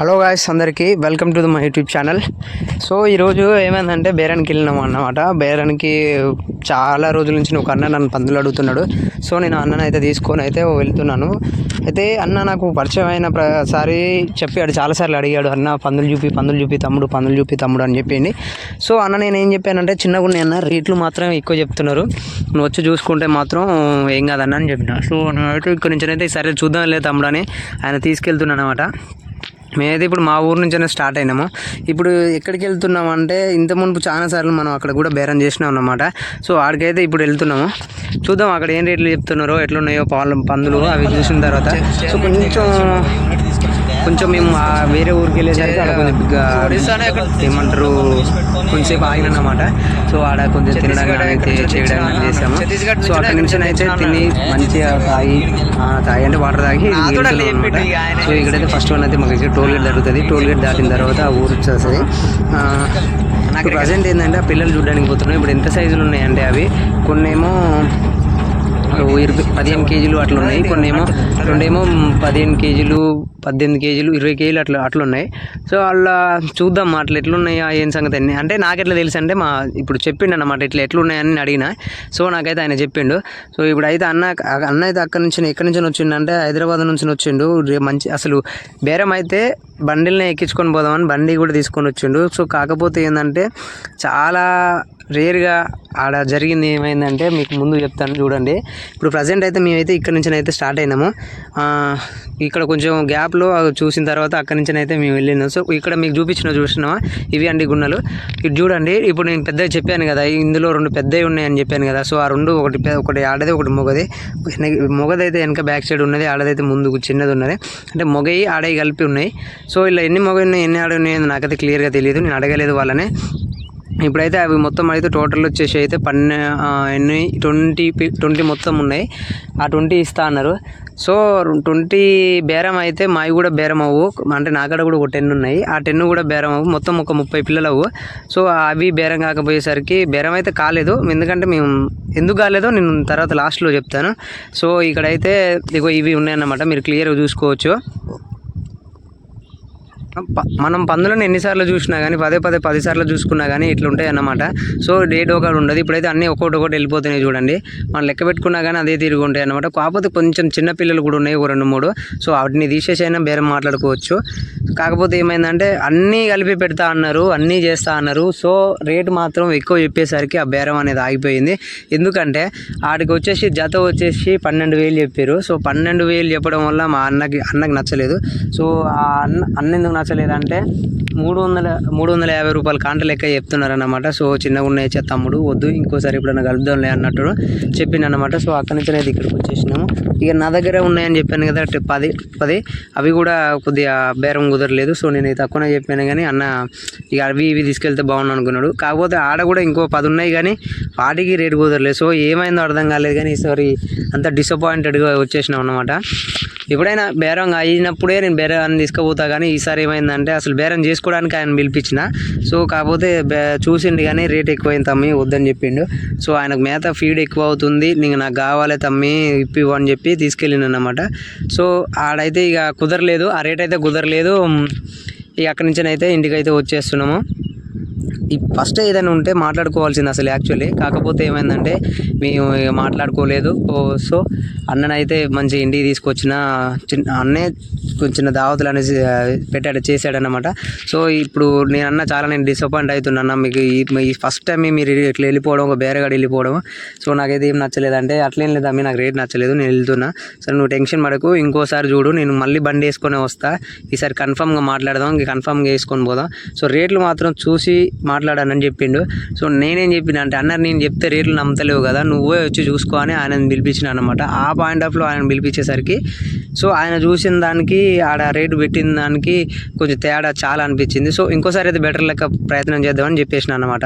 Hello guys అందరికీ welcome to the my YouTube channel so ఈరోజు ఏమైందంటే బేరానికి వెళ్ళినాం అన్నమాట. బేరానికి చాలా రోజుల నుంచి ఒక అన్న నన్ను పందులు అడుగుతున్నాడు. సో నేను అన్నను అయితే తీసుకొని అయితే వెళ్తున్నాను. అయితే అన్న నాకు పరిచయం అయిన ప్రసారి చెప్పాడు చాలాసార్లు అడిగాడు అన్న పందులు చూపి పందులు చూపి తమ్ముడు పందులు చూపి తమ్ముడు అని చెప్పింది. సో అన్న నేను ఏం చెప్పానంటే చిన్నగా ఉన్నాయి అన్న రేట్లు మాత్రం ఎక్కువ చెప్తున్నారు. నువ్వు వచ్చి చూసుకుంటే మాత్రం ఏం కాదన్న అని చెప్పిన. సో నేనైతే ఇక్కడ నుంచి అయితే సరే చూద్దాం లేదు తమ్ముడు అని ఆయన తీసుకెళ్తున్నాను అనమాట మేమైతే ఇప్పుడు మా ఊరు నుంచైనా స్టార్ట్ అయినాము. ఇప్పుడు ఎక్కడికి వెళ్తున్నాం అంటే ఇంత మునుపు చాలా సార్లు మనం అక్కడ కూడా బేరం చేసినాం అన్నమాట. సో ఆడికైతే ఇప్పుడు వెళ్తున్నాము. చూద్దాం అక్కడ ఏం రేట్లు చెప్తున్నారో ఎట్లున్నాయో పాలు పందులు అవి చూసిన తర్వాత. సో కొంచెం కొంచెం మేము వేరే ఊరికి వెళ్ళేసరికి అక్కడ కొంచెం ఏమంటారు కొంచెంసేపు ఆగినమాట సో ఆడ కొంచెం తినడం కానీ తే- చేయడం చేసాము. సో అక్కడ నుంచి అయితే తిని మంచిగా తాగి ఆ, తాగి అంటే వాటర్ తాగి అనమాట సో ఇక్కడైతే ఫస్ట్ వన్ అయితే మాకు ఇక్కడ టోల్ గేట్ జరుగుతుంది. టోల్ గేట్ దాటిన తర్వాత ఆ ఊరు వచ్చేస్తుంది. నాకు ప్రజెంట్ ఏంటంటే ఆ పిల్లలు చూడడానికి పోతున్నాం. ఇప్పుడు ఎంత సైజులు ఉన్నాయంటే అవి? కొన్నేమో ఇరవై పదిహేను కేజీలు అట్లా ఉన్నాయి. కొన్ని ఏమో రెండేమో పదిహేను కేజీలు పద్దెనిమిది కేజీలు ఇరవై కేజీలు అట్లా అట్లా ఉన్నాయి. సో అలా చూద్దాం అట్లా ఎట్లున్నాయా ఏం సంగతి అన్నీ. అంటే నాకు ఎట్లా తెలుసు అంటే మా ఇప్పుడు చెప్పిండు అన్నమాట ఇట్లా ఎట్లున్నాయని అడిగిన. సో నాకైతే ఆయన చెప్పిండు. సో ఇప్పుడు అయితే అన్న అన్న అయితే అక్కడి నుంచి ఎక్కడి నుంచి వచ్చిండంటే హైదరాబాద్ నుంచి వచ్చిండు. మంచి అసలు బేరం అయితే బండిల్ని ఎక్కించుకొని పోదామని బండి కూడా తీసుకొని వచ్చిండు. సో కాకపోతే ఏంటంటే చాలా రేర్గా ఆడ జరిగింది ఏమైందంటే మీకు ముందు చెప్తాను చూడండి. ఇప్పుడు ప్రజెంట్ అయితే మేమైతే ఇక్కడ నుంచి అయితే స్టార్ట్ అయినాము. ఇక్కడ కొంచెం గ్యాప్లో చూసిన తర్వాత అక్కడి నుంచి అయితే మేము వెళ్ళినాం. సో ఇక్కడ మీకు చూపించిన చూసినావా? ఇవి అండి గున్నలు ఇది చూడండి ఇప్పుడు నేను పెద్దవి చెప్పాను కదా ఇందులో రెండు పెద్దవి ఉన్నాయని చెప్పాను కదా సో ఆ రెండు ఒకటి ఒకటి ఆడది ఒకటి మొగది. మొగదైతే వెనక బ్యాక్ సైడ్ ఉన్నది ఆడదైతే ముందుకు చిన్నది ఉన్నది. అంటే మొగయి ఆడవి కలిపి ఉన్నాయి. సో ఇలా ఎన్ని మొగ ఉన్నాయి ఎన్ని ఆడ ఉన్నాయి నాకైతే క్లియర్గా తెలియదు నేను అడగలేదు వాళ్ళని. ఇప్పుడైతే అవి మొత్తం అయితే టోటల్ వచ్చేసి అయితే పన్నె ఎన్ని ట్వంటీ ట్వంటీ మొత్తం ఉన్నాయి. ఆ ట్వంటీ ఇస్తా అన్నారు. సో ట్వంటీ బేరం అయితే మావి కూడా బేరం అవ్వు. అంటే నాకాడ కూడా ఒక టెన్ ఉన్నాయి. ఆ టెన్ కూడా బేరం అవ్వు. మొత్తం ఒక ముప్పై పిల్లలు అవ్వు. సో అవి బేరం కాకపోయేసరికి బేరం అయితే కాలేదు. ఎందుకంటే మేము ఎందుకు కాలేదో నేను తర్వాత లాస్ట్లో చెప్తాను. సో ఇక్కడైతే ఇగో ఇవి ఉన్నాయన్నమాట. మీరు క్లియర్గా చూసుకోవచ్చు. మనం పందులను ఎన్నిసార్లు చూసినా కానీ పదే పదే పది సార్లు చూసుకున్నా కానీ ఇట్లుంటాయి అన్నమాట సో డేట్ ఒకటి ఉండదు. ఇప్పుడైతే అన్నీ ఒక్కొక్కటి ఒకటి వెళ్ళిపోతున్నాయి చూడండి. మనం లెక్క పెట్టుకున్నా కానీ అదే తిరిగి ఉంటాయి అన్నమాట కాకపోతే కొంచెం చిన్న పిల్లలు కూడా ఉన్నాయి ఒక రెండు మూడు. సో వాటిని తీసేసి అయినా బేరం మాట్లాడుకోవచ్చు. కాకపోతే ఏమైందంటే అన్నీ కలిపి పెడతా అన్నారు అన్నీ చేస్తా అన్నారు. సో రేటు మాత్రం ఎక్కువ చెప్పేసరికి ఆ బేరం అనేది ఆగిపోయింది. ఎందుకంటే ఆడికి వచ్చేసి జత వచ్చేసి పన్నెండు వేలు చెప్పారు. సో పన్నెండు వేలు చెప్పడం వల్ల మా అన్నకి అన్నకి నచ్చలేదు. సో ఆ అన్న అన్న నచ్చలేదంటే మూడు వందల మూడు వందల యాభై రూపాయల కాంట లెక్క చెప్తున్నారు సో చిన్నగా ఉన్నాయి చే తమ్ముడు వద్దు ఇంకోసారి ఎప్పుడైనా కలుద్దాంలే అన్నట్టు చెప్పింది అనమాట సో అక్కడి నుంచి నేను ఇక్కడికి వచ్చేసినాము. ఇక నా దగ్గర ఉన్నాయని చెప్పాను కదా పది పది. అవి కూడా కొద్దిగా బేరం కుదరలేదు. సో నేను తక్కువనే చెప్పాను కానీ అన్న ఇక అవి ఇవి తీసుకెళ్తే బాగున్నాను అనుకున్నాడు. కాకపోతే ఆడ కూడా ఇంకో పది ఉన్నాయి కానీ వాటికి రేటు కుదరలేదు. సో ఏమైందో అర్థం కాలేదు కానీ ఈసారి అంత డిసప్పాయింటెడ్గా వచ్చేసినాం అనమాట ఎప్పుడైనా బేరం అయినప్పుడే నేను బేరం తీసుకుపోతా కానీ ఈసారి ఏమైందంటే అసలు బేరం చేసుకోవడానికి ఆయన పిలిపించిన. సో కాకపోతే బే చూసిండు కానీ రేట్ ఎక్కువైంది తమ్మి వద్దని చెప్పిండు. సో ఆయనకు మేత ఫీడ్ ఎక్కువ అవుతుంది నీకు నాకు కావాలి తమ్మి ఇప్పివ్వు అని చెప్పి తీసుకెళ్ళిన అనమాట సో ఆడైతే ఇక కుదరలేదు ఆ రేట్ అయితే కుదరలేదు. ఇక అక్కడి నుంచి అయితే ఇంటికి అయితే వచ్చేస్తున్నాము. ఫస్ట్ ఏదైనా ఉంటే మాట్లాడుకోవాల్సింది అసలు యాక్చువల్లీ కాకపోతే ఏమైందంటే మేము మాట్లాడుకోలేదు. ఓ, సో అన్ననైతే మంచి ఇంటికి తీసుకొచ్చిన చిన్న అన్నే కొంచెం చిన్న దావతులు అనేసి పెట్టాడు చేశాడనమాట సో ఇప్పుడు నేను అన్న చాలా నేను డిసప్పాయింట్ అవుతున్నాను మీకు ఈ ఫస్ట్ టైం మీరు ఇట్లా వెళ్ళిపోవడం ఒక బేరగాడి వెళ్ళిపోవడం సో నాకైతే ఏం నచ్చలేదు. అంటే అట్లేం లేదు అమ్మి నాకు రేట్ నచ్చలేదు నేను వెళ్తున్నా. సరే నువ్వు టెన్షన్ పడకు ఇంకోసారి చూడు నేను మళ్ళీ బండి వేసుకొని వస్తా. ఈసారి కన్ఫామ్గా మాట్లాడదాం ఇంక కన్ఫామ్గా వేసుకొని పోదాం. సో రేట్లు మాత్రం చూసి మా మాట్లాడానని చెప్పిండు. సో నేనేం చెప్పిన అంటే అన్న నేను చెప్తే రేట్లు నమ్మతలేవు కదా నువ్వే వచ్చి చూసుకో అని ఆయన పిలిపించిన అనమాట ఆ పాయింట్ ఆఫ్లో ఆయన పిలిపించేసరికి సో ఆయన చూసిన దానికి ఆడ రేటు పెట్టిన దానికి కొంచెం తేడా చాలా అనిపించింది. సో ఇంకోసారి అయితే బెటర్ లెక్క ప్రయత్నం చేద్దామని చెప్పేసిన అనమాట